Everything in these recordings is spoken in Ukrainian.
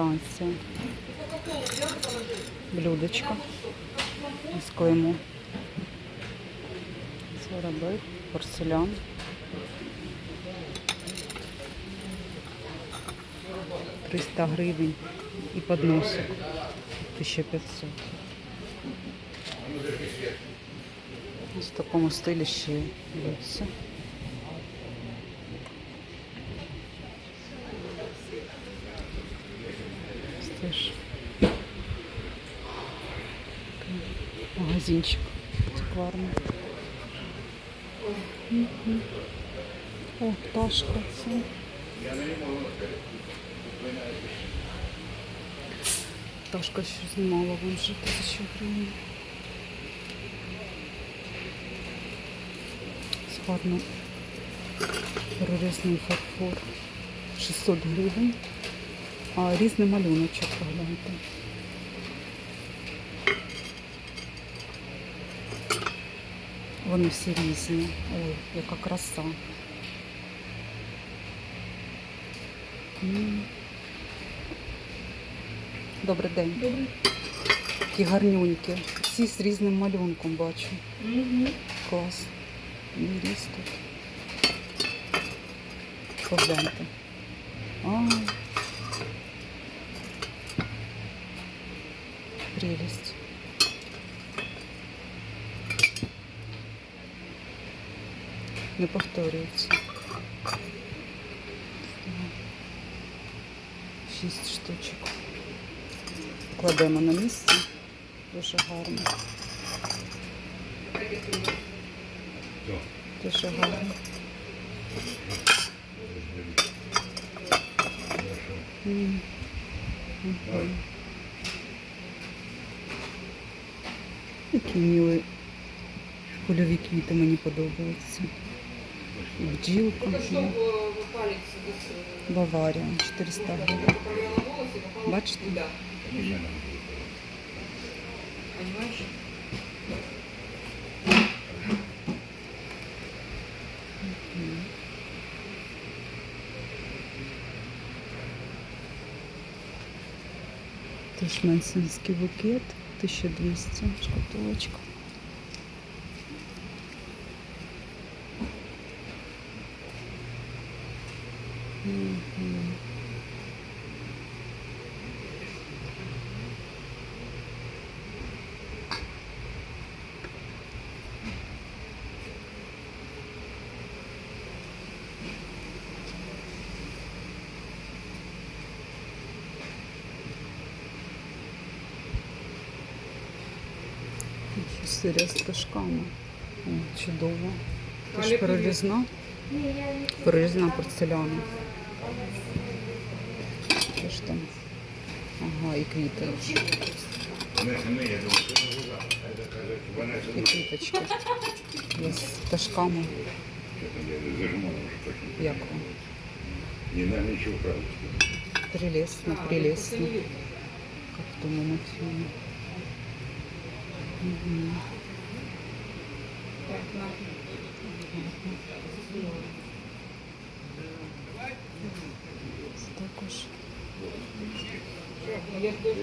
Франція. Блюдечко. З клеймо. Це порцелян. Триста гривень і подносик. 1500. Ось в такому стилі ще лються. Ось Теж такий магазинчик антикварний. Мгм. О, пташка це. Пташка що знімала вон вже тисячу гривень. Складно. Прорізний фарфор. 600 гривень. А різний малюночок, погляньте. Вони всі різні. Ой, яка краса. Добрий день. Добре. Такі гарнюнькі. Всі з різним малюнком бачу. Угу. Клас. Міріс тут. Погляньте. А. Не повторюється. Шість штучок. Кладемо на місце. Дуже гарно. Дуже гарно. М. Мгм. Які милі польові квіти мені подобаються. Бджілка. є. Баварія 400 гривень. Бачите? Да. Понимаешь? Теж букет, 1200 шкатулочка. Мгм. Ще Сиря з кашками. О, чудово. Теж перерізна. Перерізна порцеляна. Що ж там? Ага, і квіти. І квіточки. З пташками. Як вам? Не надо ничего правда. Прелесно, прелесно. Как в тому мультфільмі. також. Я жду.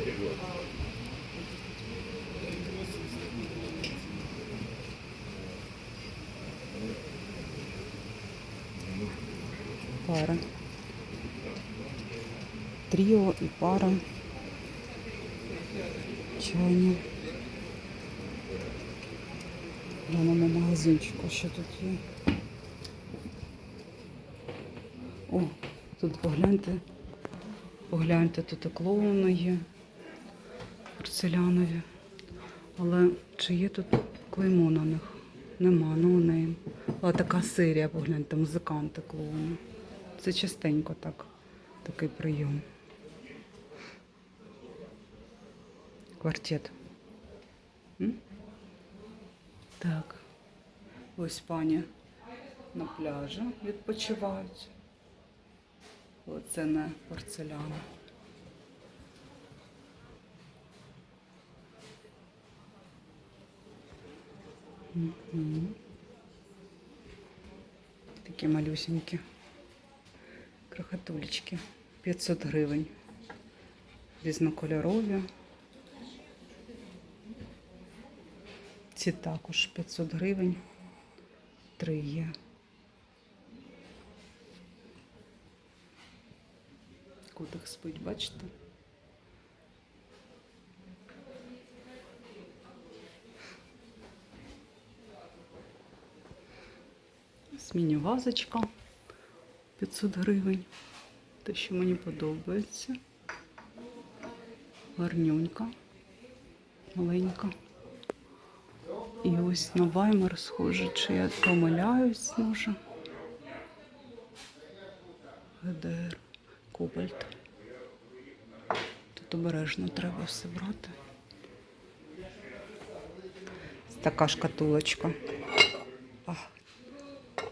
Пара. Тріо і пара. Чайні. Магазинчику, що тут є. О, тут погляньте. Погляньте, тут і клоуни є. Порцелянові. Але чи є тут клеймо на них? Нема, ну у неї. Але така серія, погляньте, музиканти клоуни. Це частенько так, такий прийом. Квартет. М? Так. Ось пані на пляжі відпочивають. Оце не порцеляна. Такі малюсенькі. Крохотулечки. 500 гривень. Різнокольорові. Ці також 500 гривень. Три є. Котик спить, бачите? Сміні вазочка 500 гривень. Те, що мені подобається. Гарнюнька, маленька. І ось на Ваймер схоже, чи я помиляюсь, може. ГДР, Кобальт. Тут обережно треба все брати. Така шкатулочка. Ах,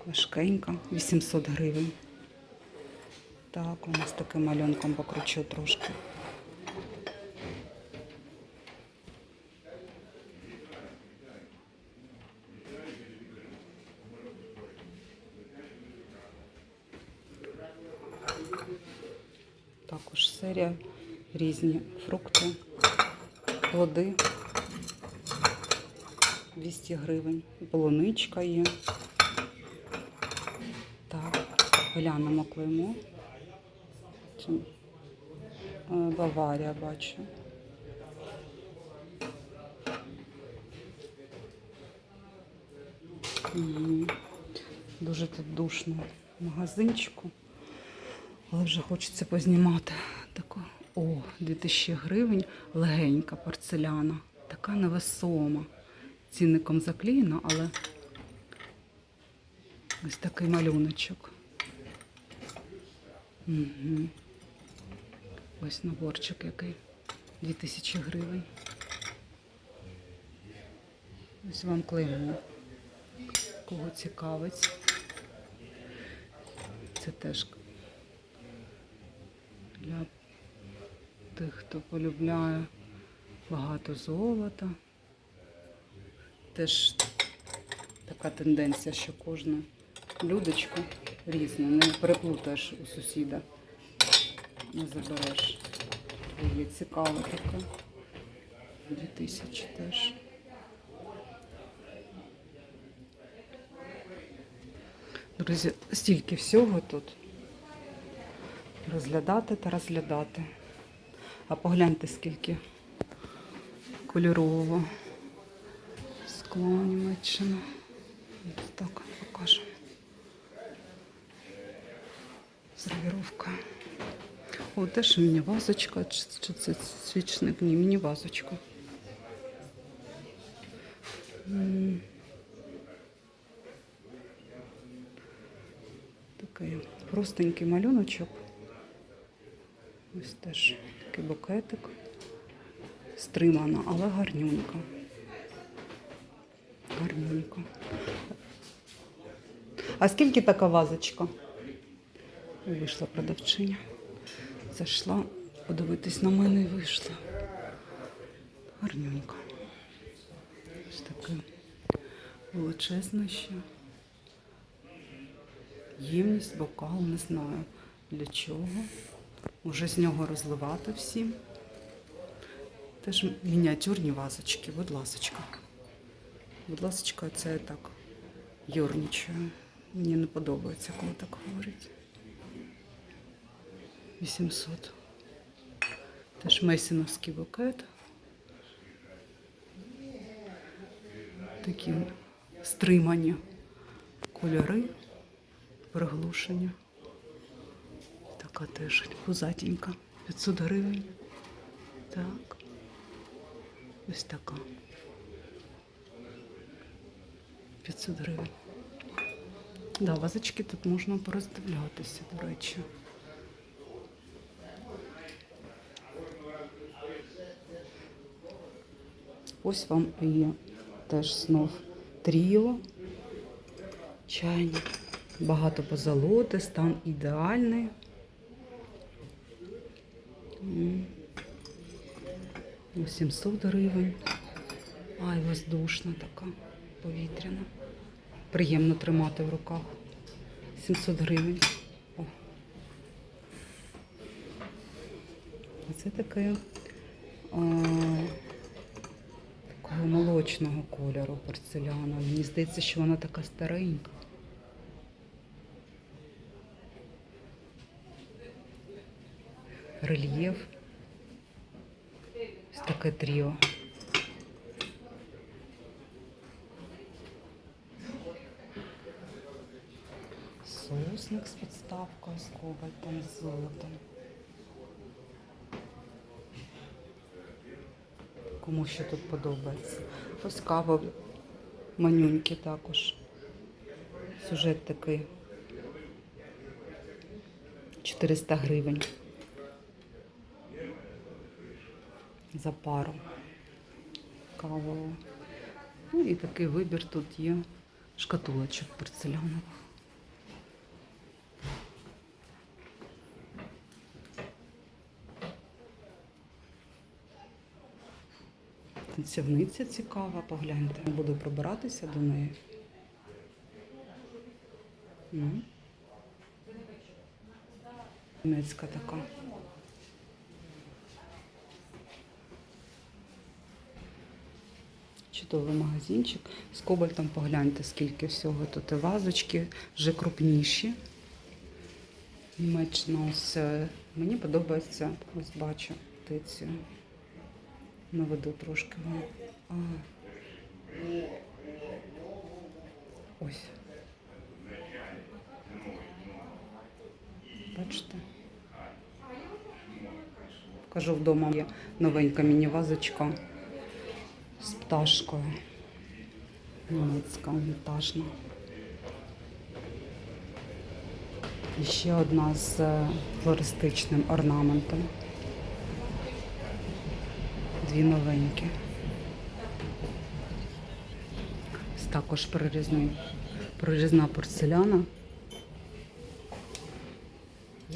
важкенька, 800 гривень. Так, у нас таким малюнком покручу трошки. Також серія різні фрукти, плоди 200 гривень. Полуничка є. Так, глянемо клеймо. Е, Баварія бачу. Дуже тут душно в магазинчику. Але вже хочеться познімати. Таку. О, 2000 гривень. Легенька порцеляна. Така невесома. Цінником заклеєна, але ось такий малюночок. Угу. Ось наборчик який. 2000 гривень. Ось вам клеймо. Кого цікавить. Це теж для тих, хто полюбляє багато золота. Теж така тенденція, що кожне блюдечко різне, не переплутаєш у сусіда, не забереш. Є цікаве таке. 2000 теж. Друзі, стільки всього тут розглядати та розглядати. А погляньте, скільки кольорового скла Німеччина. Ось так покажемо. Сервіровка. О, теж міні-вазочка. Чи, чи це свічник? Ні, міні-вазочка. Такий простенький малюночок. Ось теж такий букетик. Стримана, але гарнюнька. Гарнюнька. А скільки така вазочка? Вийшла продавчиня. Зайшла подивитись на мене і вийшла. Гарнюнька. Ось таке величезне ще. Ємність, бокал, не знаю для чого. Може з нього розливати всім. Теж мініатюрні вазочки, будь ласочка. Будь ласочка, це я так юрнічаю. Мені не подобається, коли так говорять. 800. Теж месіновський букет. Такі стримані кольори, приглушення. Така теж пузатенька. 500 гривень. Так. Ось така. 500 гривень. Да, вазочки тут можна пороздивлятися, до речі. Ось вам і теж знов тріо Чайник. Багато позолоти, стан ідеальний. М. 800 гривень. Ай, воздушна така, повітряна. Приємно тримати в руках. 700 гривень. О. Це таке а, такого молочного кольору порцеляна. Мені здається, що вона така старенька. Рельєф. Ось таке тріо. Соусник з підставкою з кобальтом, з золотом. Кому що тут подобається. Ось кава манюньки також. Сюжет такий. 400 гривень. За пару кавову. Ну і такий вибір тут є шкатулочок порцелянових. Танцівниця цікава, погляньте. Буду пробиратися до неї. Німецька така. Чудовий магазинчик. З кобальтом погляньте, скільки всього тут і вазочки, вже крупніші. Німеччина ось мені подобається, ось бачу птицю. Наведу трошки вам. А. Ось. Бачите? Кажу, вдома є новенька міні-вазочка з пташкою. Німецька, вінтажна. І ще одна з е, флористичним орнаментом. Дві новенькі. Ось також прорізний, прорізна порцеляна.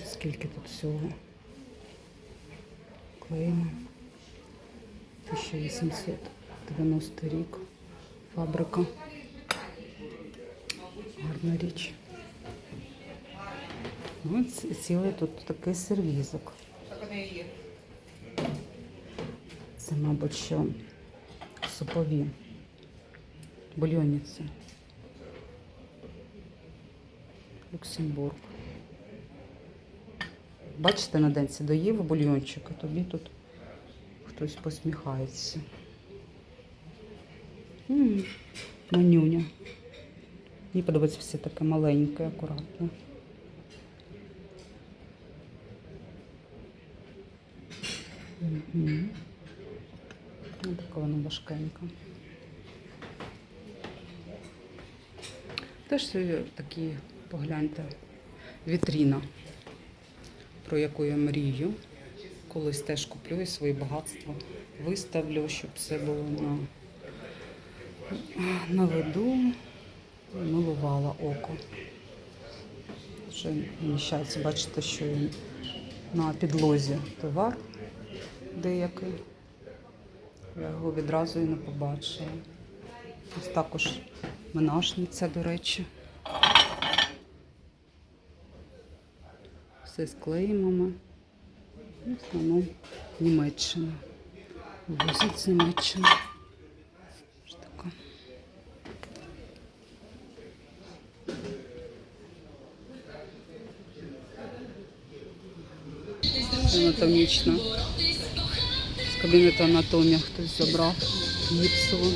Скільки тут всього? Клейма. 1890 рік. Фабрика. Гарна річ. Ну, цілий тут такий сервізок. Це, мабуть, що супові бульйонниці. Люксембург. Бачите, на денці доїв бульйончик, а тобі тут хтось посміхається. М, Манюня. Мені подобається все таке маленьке, акуратне. Угу. Ну, така вона важкенька. Теж такі, погляньте, вітріна, про яку я мрію. Колись теж куплю і свої багатства виставлю, щоб все було на, на виду. Милувала око. Вже вміщається, бачите, що на підлозі товар деякий. Я його відразу і не побачила. Ось також монашниця, до речі. Все з клеймами. В основному Німеччина. Возить з Німеччини. Ось така. Анатомічна. З кабінету анатомії хтось забрав гіпсову.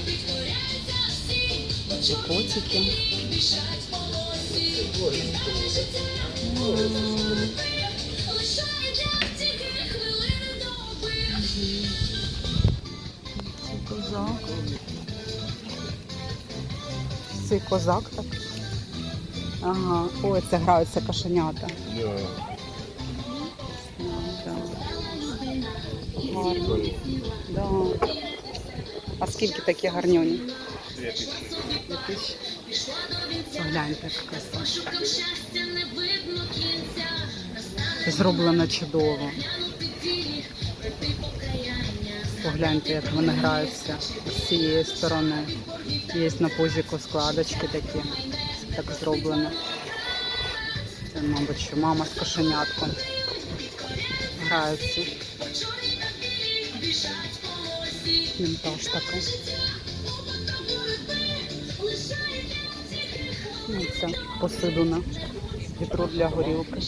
Котики. Козак. Цей козак так. Ага. Ой, це граються кошенята. Гарно. Да. А скільки такі гарньоні? 2000. Погляньте, як краса. Зроблено чудово. Погляньте, як вони граються з цієї сторони. Є на позіку складочки такі. Так зроблено. Це, мабуть, що мама з кошенятком граються. Вінтаж такий. Ну, це посидuna. Вітру для горілки.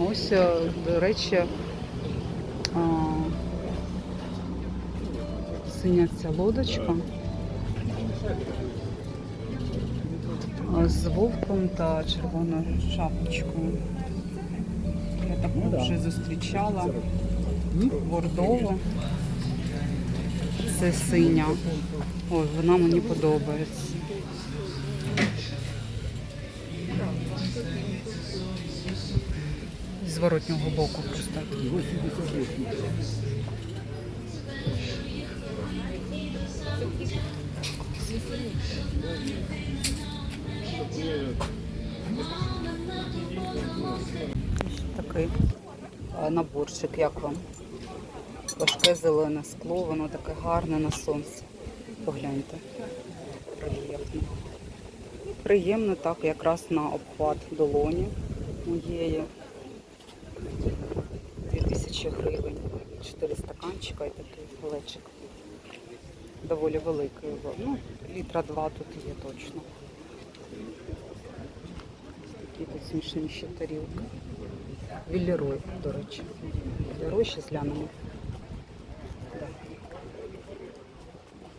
Ось, е, до речі, синя ця лодочка з вовком та червоною шапочкою. Я таку вже зустрічала. Бордова. Це синя. Ой, вона мені подобається. З зворотнього боку просто. Такий е, наборчик, як вам? Важке зелене скло, воно таке гарне на сонці. Погляньте. Рельєфне. Приємно так, якраз на обхват долоні моєї. 2000 гривень. 4 стаканчика і такий філечик. Доволі великий. Ну, літра два тут є точно. Такі тут смішні ще тарілки. Віллерой, до речі. Віллерой ще глянемо. Да.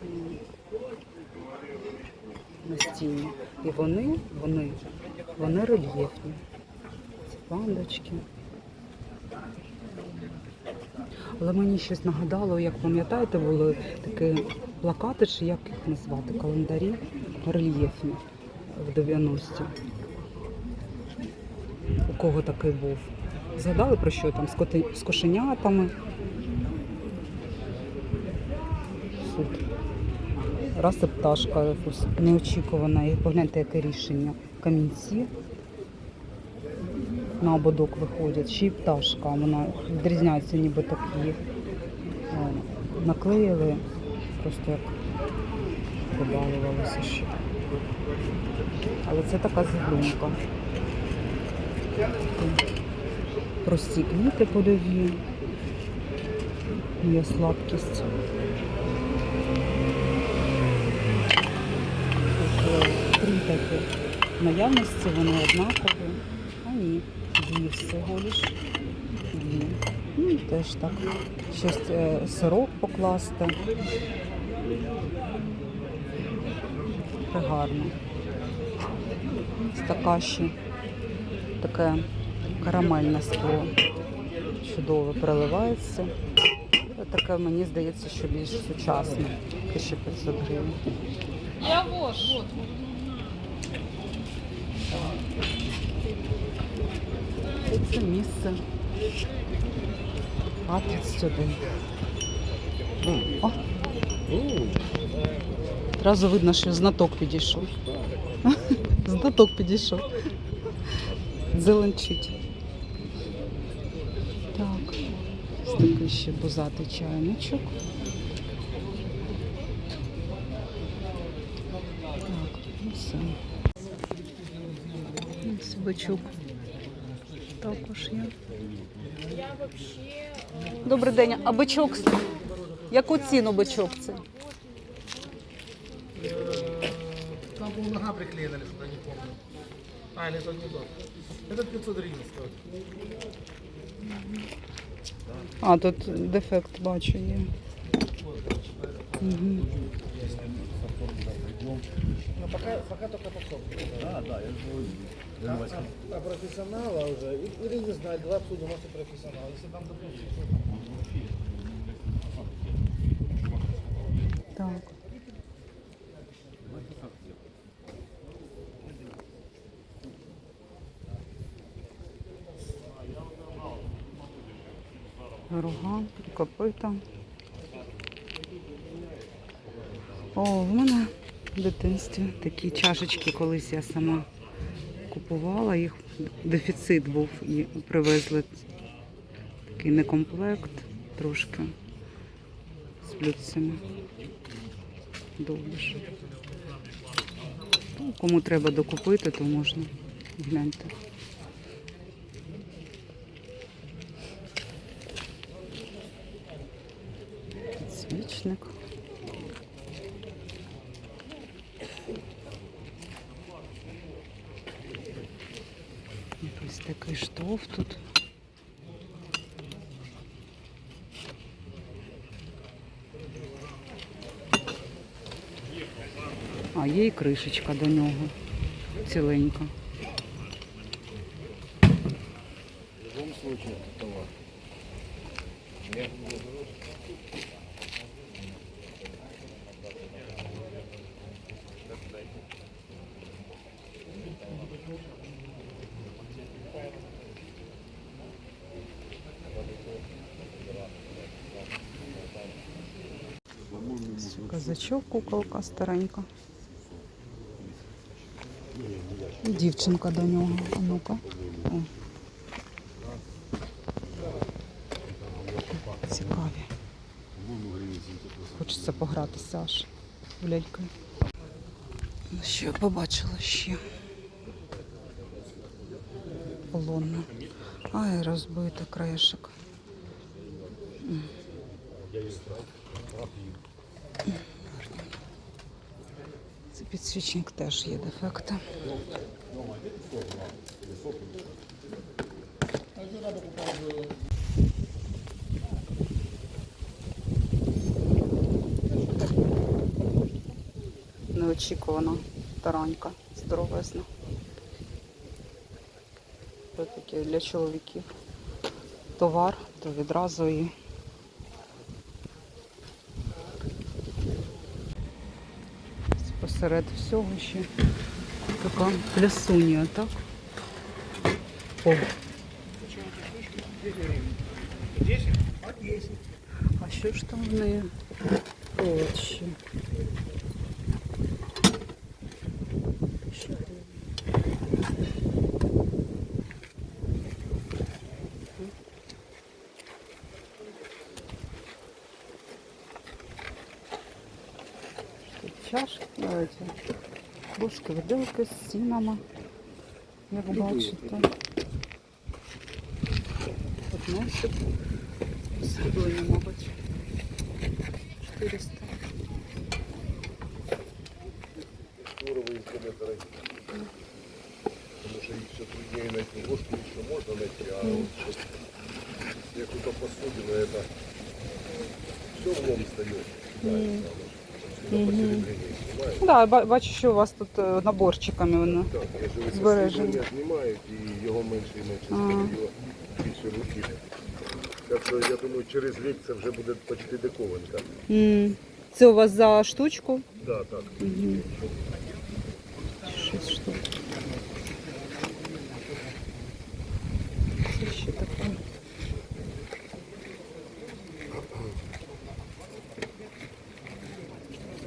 М. Настінні. І вони, вони, вони рельєфні. Ці пандочки. Але мені щось нагадало, як пам'ятаєте, були такі плакати, чи як їх назвати, календарі рельєфні в 90-ті. Кого такий був? Згадали про що там з, кошенятами? Супер. Раз і пташка якось неочікувана. І погляньте, яке рішення. Камінці на ободок виходять. Ще й пташка. Вона відрізняється ніби такі. е, Наклеїли, просто як побалувалося ще. Але це така зігрунка. Прості квіти польові. Є слабкість. Три такі наявності, вони однакові. А ні, дві всього лиш. Ну, теж так. Щось е, сирок покласти. Пригарно. Ось така ще таке карамельне скло. Чудово переливається. Таке, мені здається, що більш сучасне. 1500 гривень. Я вот, це місце А31. О! Одразу видно, що знаток підійшов. Знаток підійшов. Зеленчить. Так. Ось такий ще бузатий чайничок. Так, ну все. Ось бичок також є. Добрий день, а бичок? Яку ціну бичок це? Там, по нога приклеена, что не помню. А, или это не тот. Это 500 гривен стоит. А, тут дефект бачу є. Угу. Но пока, пока только. Да, да, я же а, а профессионала уже, или не знаю, два обсудим, может и профессионал. Если там, допустим. Так. Копита. О, в мене в дитинстві такі чашечки колись я сама купувала, їх дефіцит був і привезли такий некомплект трошки з блюдцями. Довбиш. Ну, Кому треба докупити, то можна. Гляньте. Свічник. Якийсь такий штоф тут. А, є і кришечка до нього. Ціленька. В любом случае, это товар. Казачок, куколка старенька. Дівчинка до нього. А ну-ка. Цікаві. Хочеться погратися аж в ляльки. Ну, Що я побачила ще? Полонна. Ай, розбита краєшок. Це теж є дефекти. Неочікувана таранька здоровезна. Це таке для чоловіків. Товар, то відразу і посеред всього ще така плясунія, так? О. А що ж там в неї? Овочі. Ложки, виделки з сінами, як бачите. Подносик. Сріблення, мабуть. 400. уровень инструмента Потому что их все труднее найти. Ложку еще можно найти, а вот сейчас я куда посудина, это все в нем встает. Да. Да, ба- бачу, що у вас тут е, наборчиками воно. Так, я живу знімають і його менше і менше стає, його більше руки. Так що я думаю, через рік це вже буде почти диковинка. М, Це у вас за штучку? Да, так. Мгм. Шість штук. Це ще таке.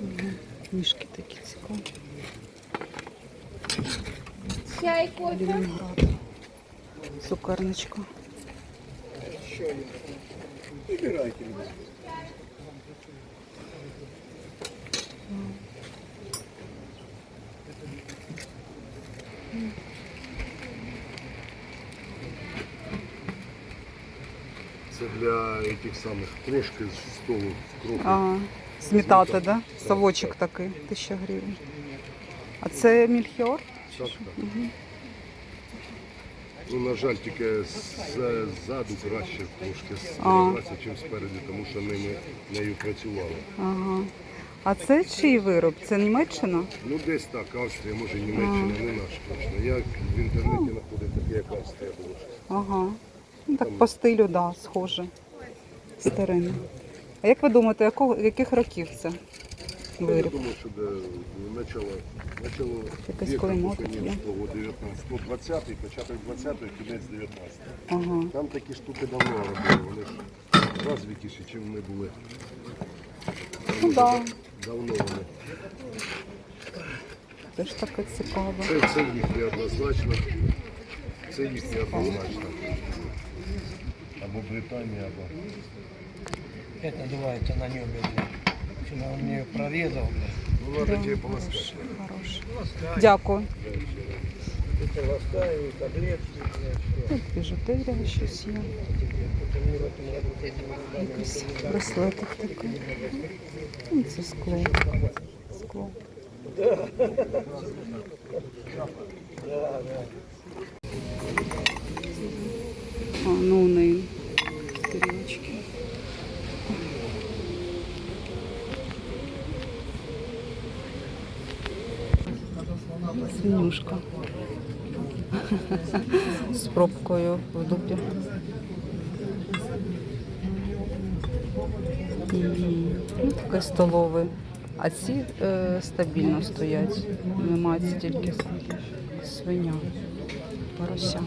Мгм. Мішки такі цікаві. Чай, кофе. Цукерничка. Вибирайте. Це для этих самих крошки з столу. Крохи. А, змітати, да? Совочок такий, тисяча гривень. А це мільхіор? Так, так. Ну, на жаль, тільки ззаду краще трошки сприйматися, ніж спереду, тому що ними нею працювали. Ага. А це чий вироб? Це Німеччина? Ну, десь так, Австрія, може Німеччина, не наш точно. Я в інтернеті знаходив таке, як Австрія було. Ага. Ну так по стилю, да, схоже. Старинне. А як ви думаєте, якого, яких років це Я думаю, що до начало, начало віка клеймо українського 19, ну, 20-й, початок 20-й, кінець 19-й. Ага. Там такі штуки давно робили, вони ж розвитіші, ніж ми були. Ну так, Давно вони. теж таке цікаве. Це, це їхнє однозначно. Це їхнє однозначно. Або Британія, або. Это надевается на небе, Что он мне прорезал. Ну, треба тебе полоскати. Хороше. Дякую. Это ласкаю, таблетки, блядь, Тут біжутерія щось є. Якийсь браслетик такий. Ну, Це скло. Скло. А, ну не стрілочки. Свинюшка. З пробкою в дупі. Ну, таке столове. А ці е, стабільно стоять. Немає стільки свиня. Порося.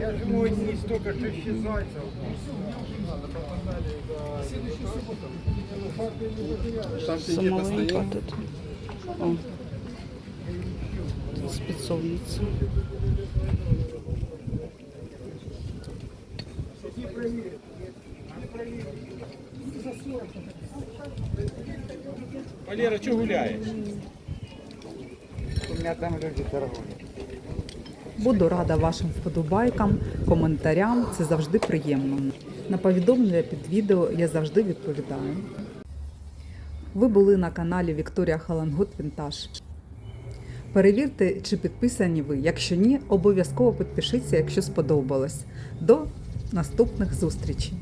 Я живу не столько, что. Все маленька тут. О. Спецовниця. Валера, что гуляешь? У меня там люди торгуют. Буду рада вашим вподобайкам, коментарям. Це завжди приємно. На повідомлення під відео я завжди відповідаю. Ви були на каналі Вікторія Халангут Вінтаж. Перевірте, чи підписані ви. Якщо ні, обов'язково підпишіться, якщо сподобалось. До наступних зустрічей!